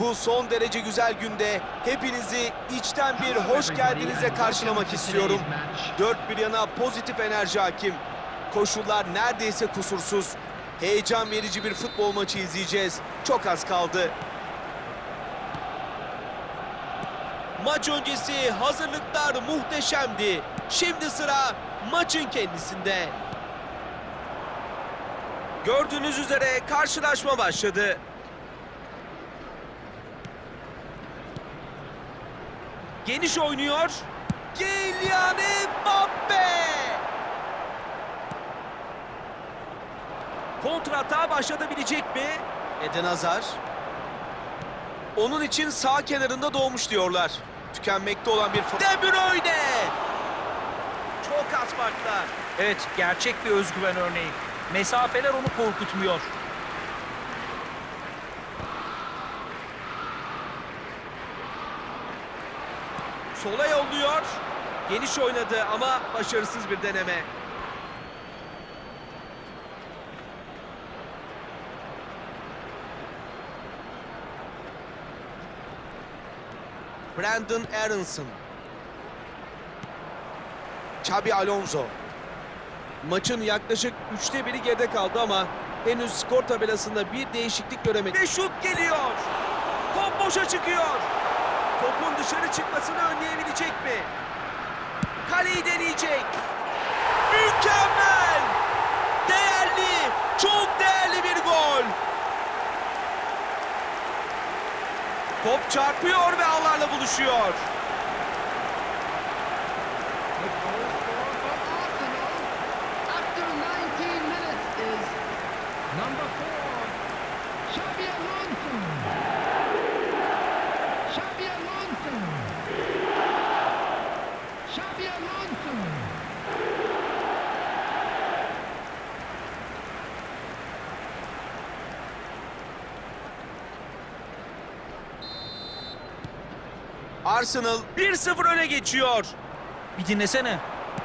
Bu son derece güzel günde hepinizi içten bir hoş geldinizle karşılamak istiyorum. Dört bir yana pozitif enerji hakim. Koşullar neredeyse kusursuz. Heyecan verici bir futbol maçı izleyeceğiz. Çok az kaldı. Maç öncesi hazırlıklar muhteşemdi. Şimdi sıra maçın kendisinde. Gördüğünüz üzere karşılaşma başladı. Geniş oynuyor. Kylian Mbappe! Kontrata başlatabilecek mi? Eden Hazar. Onun için sağ kenarında doğmuş diyorlar. Tükenmekte olan bir. De Bruyne! Çok az farkla. Evet, gerçek bir özgüven örneği. Mesafeler onu korkutmuyor. Sola yolluyor. Geniş oynadı ama başarısız bir deneme. Brandon Aronson. Xabi Alonso. Maçın yaklaşık üçte biri geride kaldı ama henüz skor tabelasında bir değişiklik göremedik. Ve şut geliyor. Top boşa çıkıyor. Topun dışarı çıkmasını önleyebilecek mi? Kaleyi deneyecek. Mükemmel! Değerli, çok değerli bir gol. Top çarpıyor ve ağlarla buluşuyor. The goal scored for Arsenal after 19 minutes is number four, Xabi Alonso. Xabi Alonso. Xabi Alonso. Arsenal 1-0 öne geçiyor. Bir dinlesene.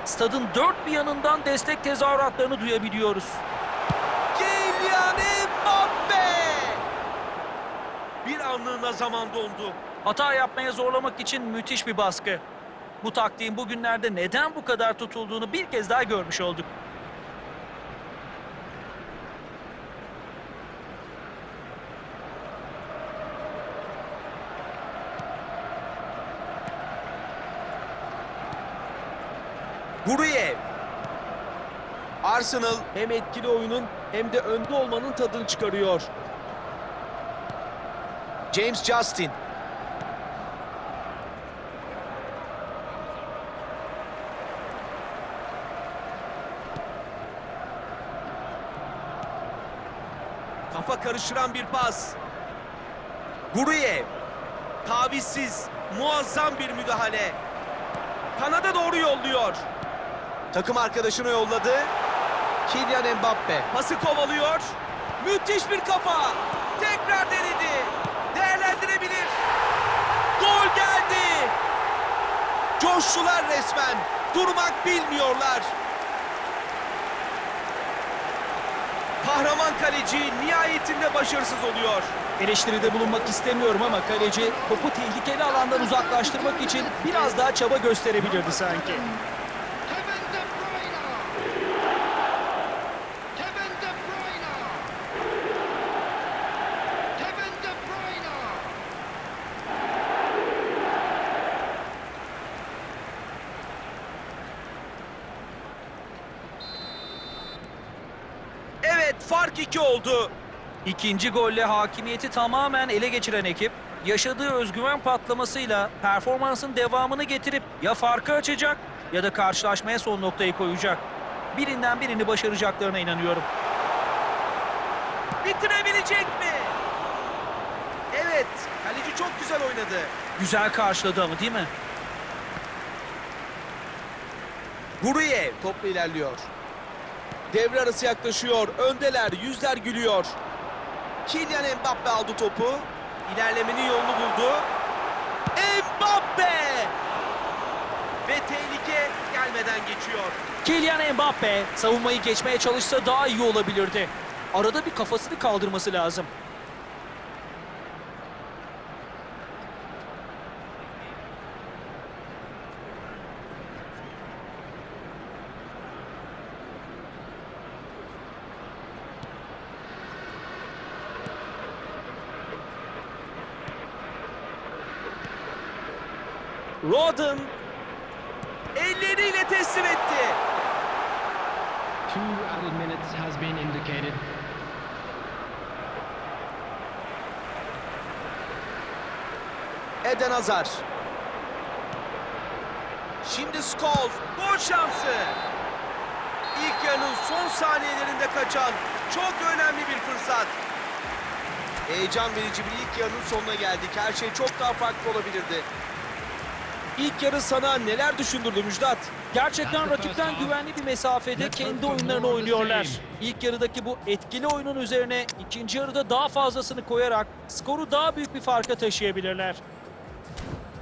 Stadın dört bir yanından destek tezahüratlarını duyabiliyoruz. Kylian Mbappe! Bir anlığına zaman dondu. Hata yapmaya zorlamak için müthiş bir baskı. Bu taktiğin bugünlerde neden bu kadar tutulduğunu bir kez daha görmüş olduk. Guruyev. Arsenal hem etkili oyunun hem de önde olmanın tadını çıkarıyor. James Justin. Kafa karıştıran bir pas. Guruyev. Tavizsiz, muazzam bir müdahale. Kanada doğru yolluyor. Takım arkadaşını yolladı. Kylian Mbappe. Pası kovalıyor. Müthiş bir kafa. Tekrar denedi. Değerlendirebilir. Gol geldi. Coştular resmen. Durmak bilmiyorlar. Kahraman kaleci nihayetinde başarısız oluyor. Eleştiride bulunmak istemiyorum ama kaleci topu tehlikeli alandan uzaklaştırmak için biraz daha çaba gösterebilirdi sanki. 2 oldu. İkinci golle hakimiyeti tamamen ele geçiren ekip yaşadığı özgüven patlamasıyla performansın devamını getirip ya farkı açacak ya da karşılaşmaya son noktayı koyacak. Birinden birini başaracaklarına inanıyorum. Bitirebilecek mi? Evet, kaleci çok güzel oynadı. Güzel karşıladı ama değil mi? Guruyev topla ilerliyor. Devre arası yaklaşıyor. Öndeler, yüzler gülüyor. Kylian Mbappe aldı topu. İlerlemenin yolunu buldu. Mbappe! Ve tehlike gelmeden geçiyor. Kylian Mbappe savunmayı geçmeye çalışsa daha iyi olabilirdi. Arada bir kafasını kaldırması lazım. Rodden elleriyle teslim etti. Two added minutes has been indicated. Eden Hazar. Şimdi Scholes. Gol şansı. İlk yarının son saniyelerinde kaçan çok önemli bir fırsat. Heyecan verici bir ilk yarının sonuna geldik. Her şey çok daha farklı olabilirdi. İlk yarı sana neler düşündürdü Müjdat? Gerçekten rakipten güvenli bir mesafede kendi oyunlarını oynuyorlar. İlk yarıdaki bu etkili oyunun üzerine ikinci yarıda daha fazlasını koyarak skoru daha büyük bir farka taşıyabilirler.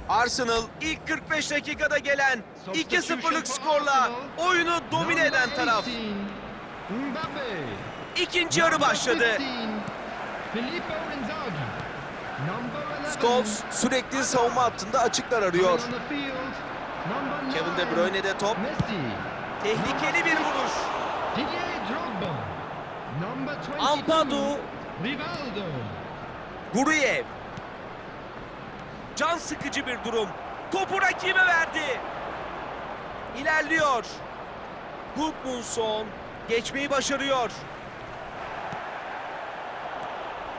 Arsenal ilk 45 dakikada gelen 2-0'lık skorla oyunu domine eden taraf. İkinci yarı başladı. 11. Scholes sürekli savunma hattında açıklar arıyor. Kevin De. Bruyne'de top. Tehlikeli bir vuruş. Didier Drogba. Number 22. Ampadu. Guruyev. Can sıkıcı bir durum. Topu rakibe verdi. İlerliyor. Gudmundsson geçmeyi başarıyor.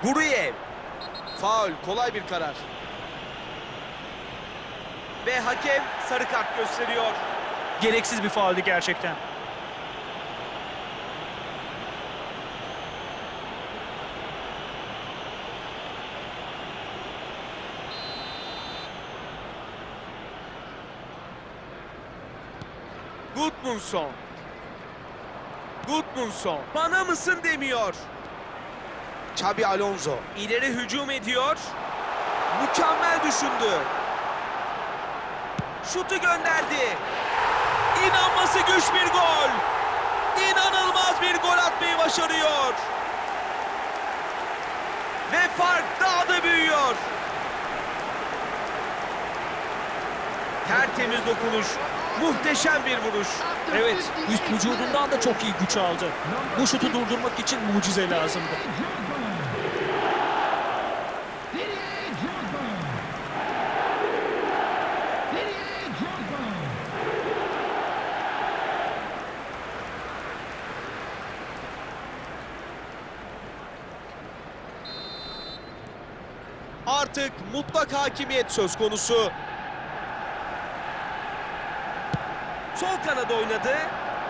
Guruyev. Faul, kolay bir karar. Ve hakem sarı kart gösteriyor. Gereksiz bir faaldi gerçekten. Gudmundsson. Gudmundsson. Bana mısın demiyor. Xabi Alonso ileri hücum ediyor. Mükemmel düşündü. Şutu gönderdi. İnanması güç bir gol. İnanılmaz bir gol atmayı başarıyor. Ve fark daha da büyüyor. Tertemiz dokunuş. Muhteşem bir vuruş. Evet, üst vücudundan da çok iyi güç aldı. Bu şutu durdurmak için mucize lazımdı. Artık mutlak hakimiyet söz konusu. Sol kanada oynadı.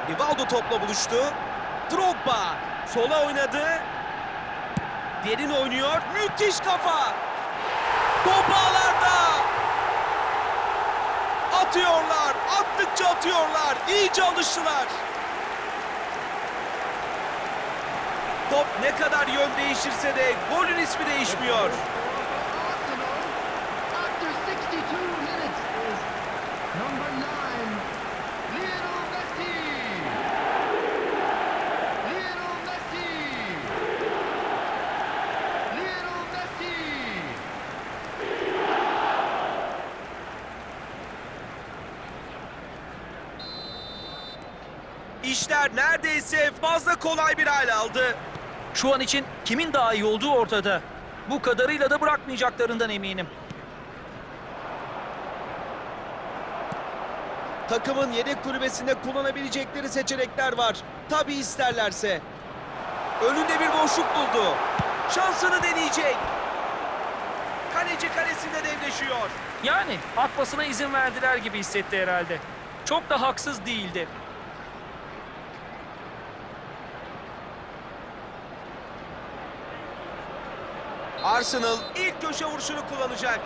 Rivaldo topla buluştu. Drogba sola oynadı. Derin oynuyor. Müthiş kafa. Top ağlarda. Atıyorlar. Attıkça atıyorlar. İyice alıştılar. Top ne kadar yön değişirse de golün ismi değişmiyor. İşler neredeyse fazla kolay bir hale aldı. Şu an için kimin daha iyi olduğu ortada. Bu kadarıyla da bırakmayacaklarından eminim. Takımın yedek kulübesinde kullanabilecekleri seçenekler var. Tabi isterlerse. Önünde bir boşluk buldu. Şansını deneyecek. Kaleci kalesinde devleşiyor. Yani atmasına izin verdiler gibi hissetti herhalde. Çok da haksız değildi. Arsenal ilk köşe vuruşunu kullanacak.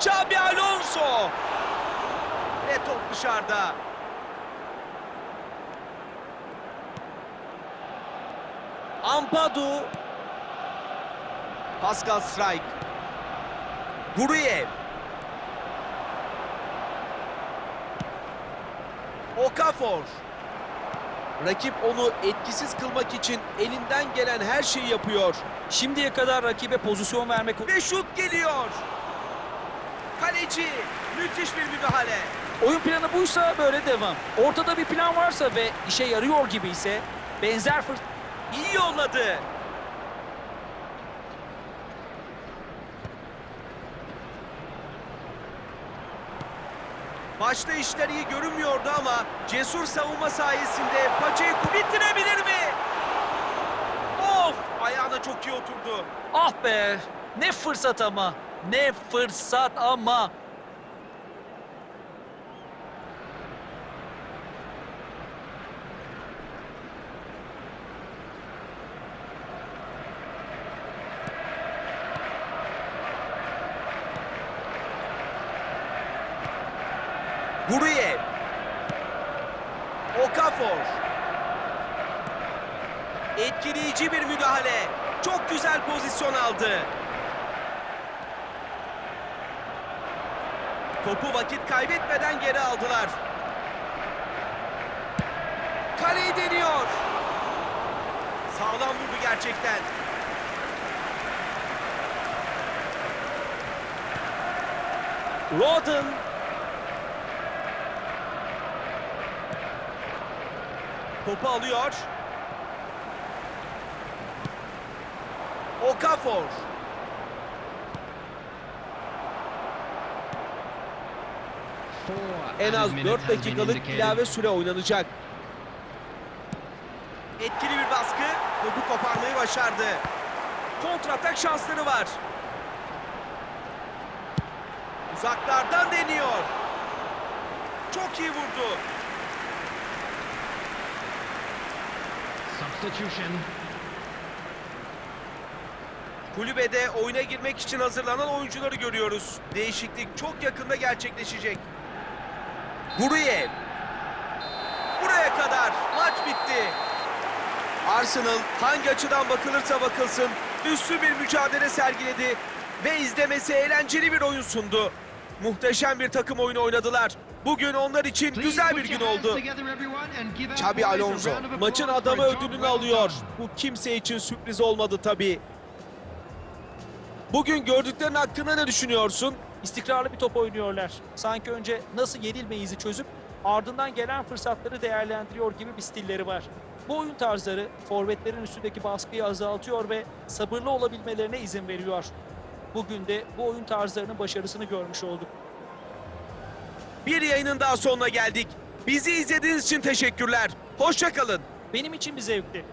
Xabi Alonso. Ve top dışarıda. Ampadu. Pascal Strike. Guruyev. Okafor. Rakip onu etkisiz kılmak için elinden gelen her şeyi yapıyor. Şimdiye kadar rakibe pozisyon vermek... Ve şut geliyor. Kaleci müthiş bir müdahale. Oyun planı buysa böyle devam. Ortada bir plan varsa ve işe yarıyor gibi ise benzer fırs... İyi yolladı. Başta işler iyi görünmüyordu ama cesur savunma sayesinde Pacheco bitirebilir mi? Of! Ayağına çok iyi oturdu. Ah be! Ne fırsat ama! Ne fırsat ama! Guruyev. Okafor. Etkileyici bir müdahale. Çok güzel pozisyon aldı. Topu vakit kaybetmeden geri aldılar. Kaleyi deniyor. Sağlam vurdu gerçekten. Rodden Topu alıyor. Okafor. En az added minutes 4 has been dakikalık ilave süre oynanacak. Etkili bir baskı. Topu koparmayı başardı. Kontratak şansları var. Uzaklardan deniyor. Çok iyi vurdu. Kulübede oyuna girmek için hazırlanan oyuncuları görüyoruz. Değişiklik çok yakında gerçekleşecek. Guruyev. Buraya kadar maç bitti. Arsenal hangi açıdan bakılırsa bakılsın üstü bir mücadele sergiledi ve izlemesi eğlenceli bir oyun sundu. Muhteşem bir takım oyunu oynadılar. Bugün onlar için güzel bir gün oldu. Xabi Alonso maçın adamı ödülünü alıyor. Bu kimse için sürpriz olmadı tabii. Bugün gördüklerin hakkında ne düşünüyorsun? İstikrarlı bir top oynuyorlar. Sanki önce nasıl yenilmeyizi çözüp ardından gelen fırsatları değerlendiriyor gibi bir stilleri var. Bu oyun tarzları forvetlerin üstündeki baskıyı azaltıyor ve sabırlı olabilmelerine izin veriyor. Bugün de bu oyun tarzlarının başarısını görmüş olduk. Bir yayının daha sonuna geldik. Bizi izlediğiniz için teşekkürler. Hoşçakalın. Benim için bir zevkti.